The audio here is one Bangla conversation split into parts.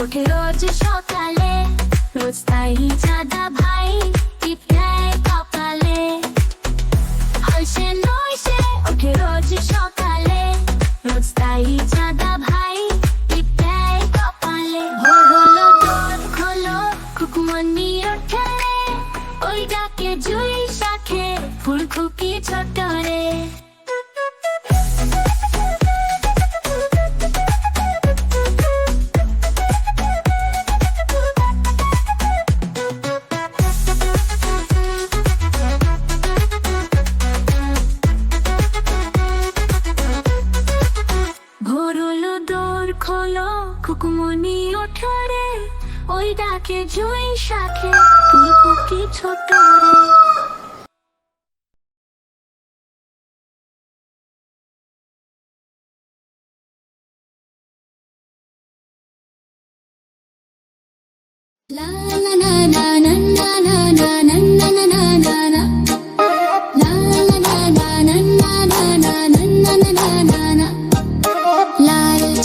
ওঠে রোজ সকালে রোজ তাই চাঁদা ভাই।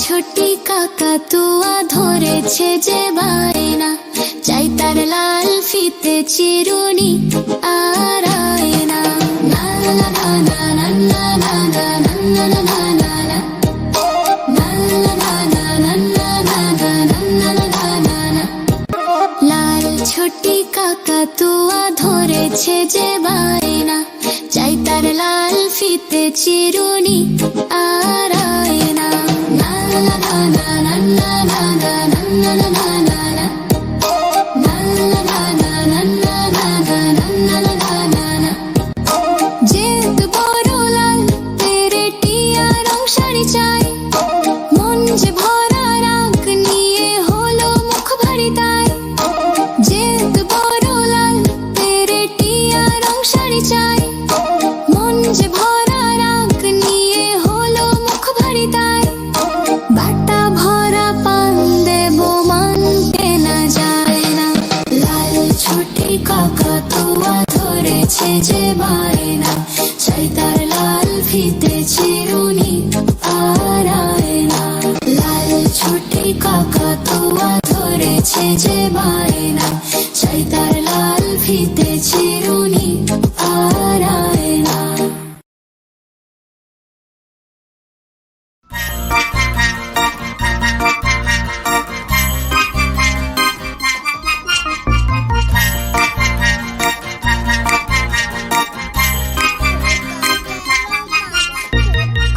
ছোটি কাকাতুয়া ধরেছে যে বায়না চাই তার লাল ফিতে চিরুনি আর আয়না না না না না না না না না না ফতুয়া ধরেছে যে বায়না চাই তার লাল ফিতে চিরুনি আ আছে যে মায়না চাই তার লাল ফিতে চিরুনি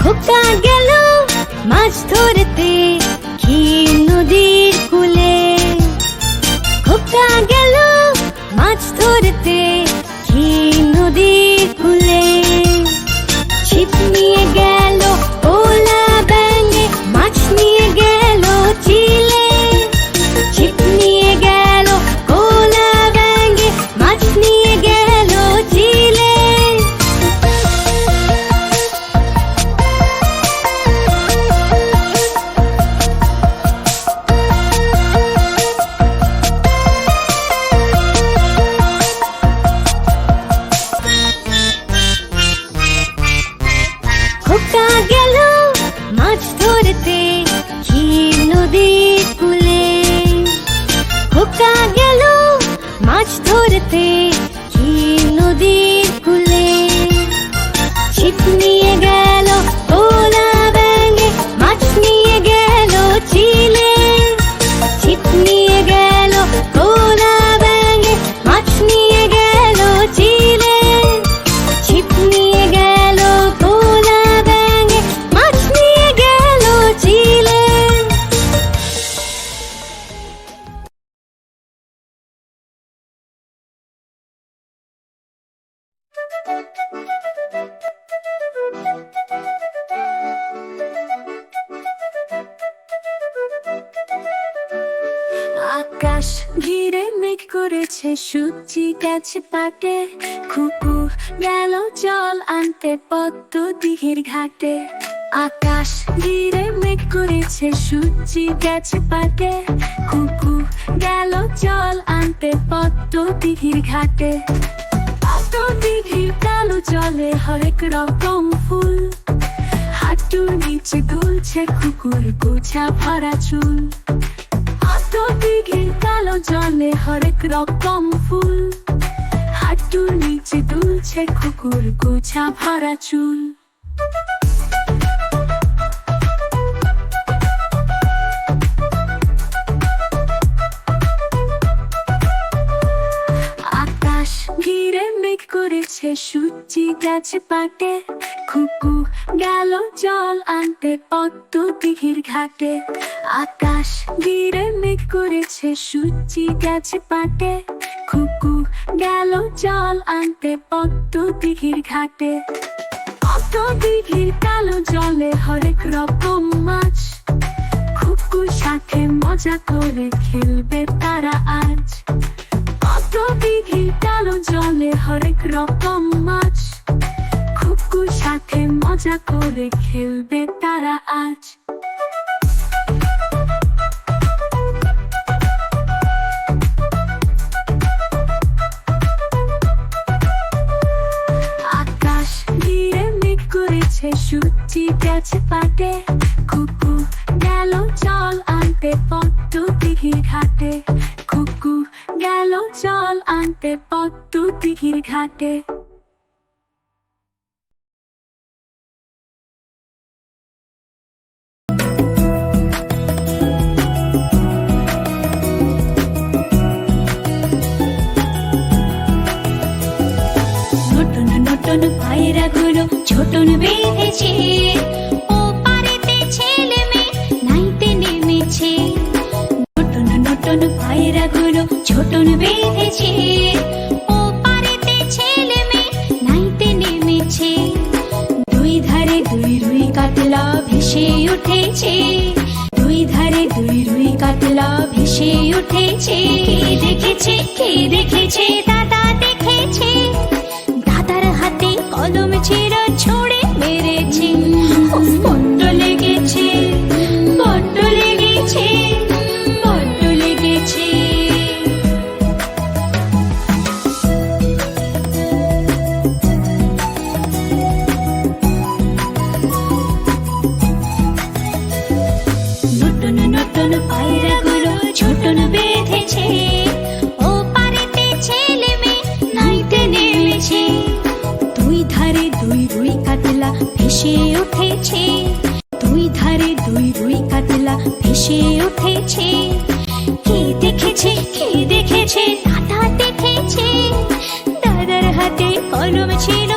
খোকা গেল মাছ ধরতে আকাশ ঘিরে মেঘ করেছে সূর্যি গেছে পাটে, কুকুর গেল জল আনতে পদ্ম দিঘির ঘাটে। আকাশ ঘিরে মেঘ করেছে সূর্যি গেছে পাটে, কুকুর গেল জল আনতে পদ্ম দিঘির ঘাটে। পদ্ম দিঘির কালো জলে হরেক রকম ফুল। হাঁটুর নিচে দুলছে কুকুর, গোছা ভরা চুল। আত দিঘির কালো জলে হরেক রকম ফুল। হাঁটুর নিচে দুলছে কুকুর, গোছা ভরা চুল। মেঘ করেছে গেছে পাটে কুকু গেল জল আনতে দিঘির ঘাটে। আকাশ ঘিরে মেঘ করেছে সূর্যি গেছে পাটে কুকু গেল জল আনতে পদ্ম দিঘির ঘাটে। পদ্ম দিঘির কালো জলে হরেক রকম মাছ। কুকুর সাথে মজা করে খেলবে তারা আজ। কত দিঘির কালো জলে হরেক রকম মাছ। কুকুর সাথে মজা করে খেলবে তারা আজ। আকাশ ঘিরে মেঘ করেছে, সূর্যি গেছে পাটে। কুকুর গেল জল আনতে পদ্ম দিঘির ঘাটে। জল আনতে পদ্ম দিঘির ঘাটে। নতুন নতুন পায়রা গুলো ছোটন বেঁধেছে। নতুন পায়রা গুলো ছোটন বেঁধেছে। ও পারেতে ছেলে মেয়ে নাইতে নেমেছে। দুই ধারে দুই রুই কাতলা ভেসে উঠেছে। দুই ধারে দুই রুই কাতলা ভেসে উঠেছে। কে দেখেছে কে দেখেছে, দাদা দেখেছে দেখেছে কে দেখেছে দাদা দেখেছে। দাদার হাতে কলম ছিল।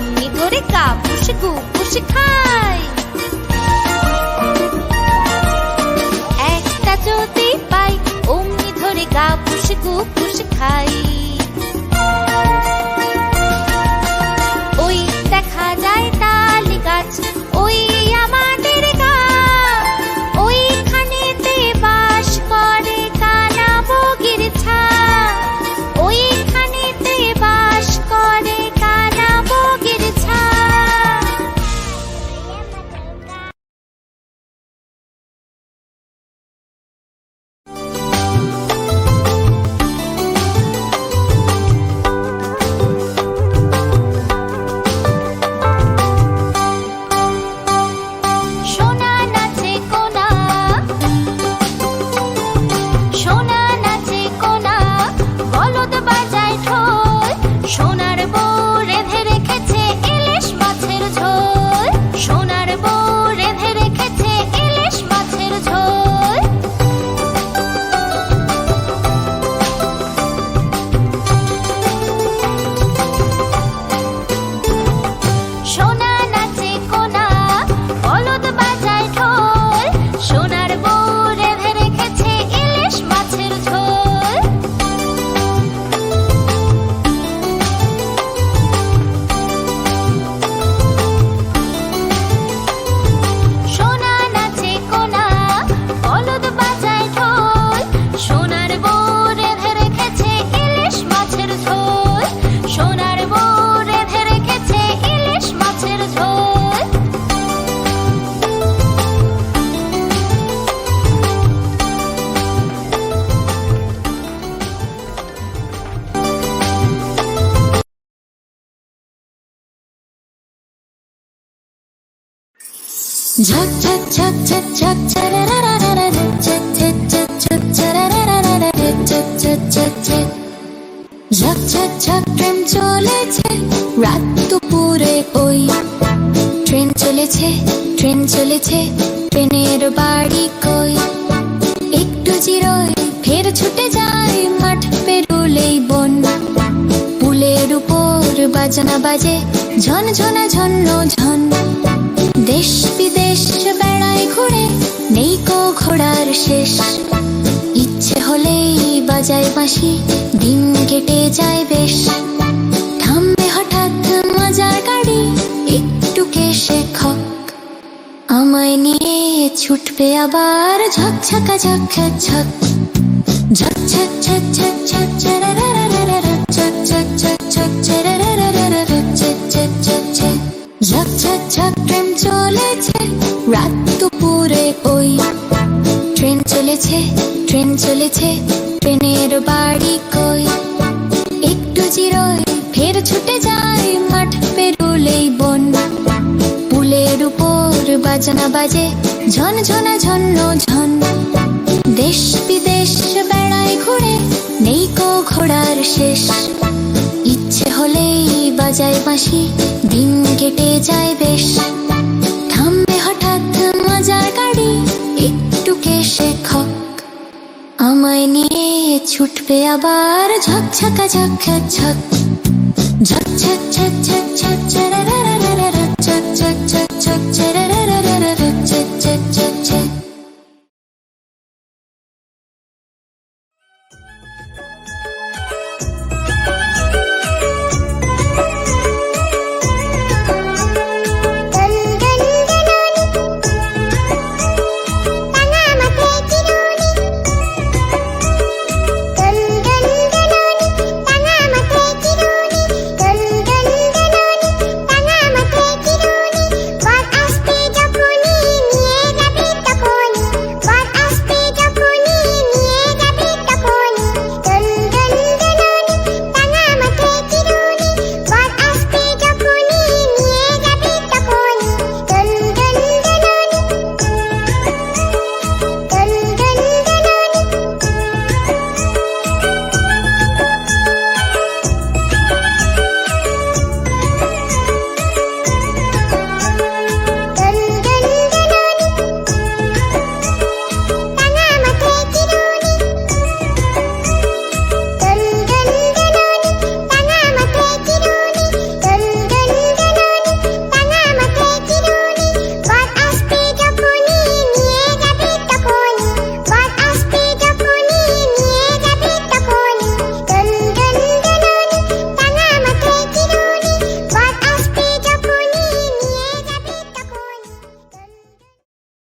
অমনি ধরে কাপুস গুপুস খায় একটা যদি পাই অমনি ধরে কাপুস গুপুস খায় ঝক ঝক ঝক ঝক ঝক ঝক ঝক ঝক ট্রেন চলেছে রাত দুপুরে ওই ট্রেন চলেছে ট্রেন চলেছে ট্রেনের বাড়ি কই একটু জিরোয় ফের ছুটে যায় মাঠ পেরুলেই বন পুলের উপর বাজনা বাজে ঝন ঝনা ঝন্ন ঝন দেশ বিদেশ বেড়ায় ঘুরে, নেই কো ঘোড়ার শেষ। ইচ্ছে হলেই বাজায় বাঁশি, দিন কেটে যায় বেশ। থামবে হঠাৎ মজার গাড়ি, একটু কেসে খক। আমায় নিয়ে ছুটবে আবার ঝকঝকা ঝক ঝক ঝক ঝক ঝন্ন ঝন। দেশ বিদেশ বেড়ায় ঘুরে, নেই কো ঘোড়ার শেষ। ইচ্ছে হলেই বাজায় বাঁশি, দিন কেটে যায় বেশ। থামবে হঠাৎ মজার গাড়ি, একটু কেসে খক। আমায় নিয়ে ছুটবে আবার ঝকঝকা ঝক ঝক ঝক ঝক ঝক ঝক ঝক ঝক ঝক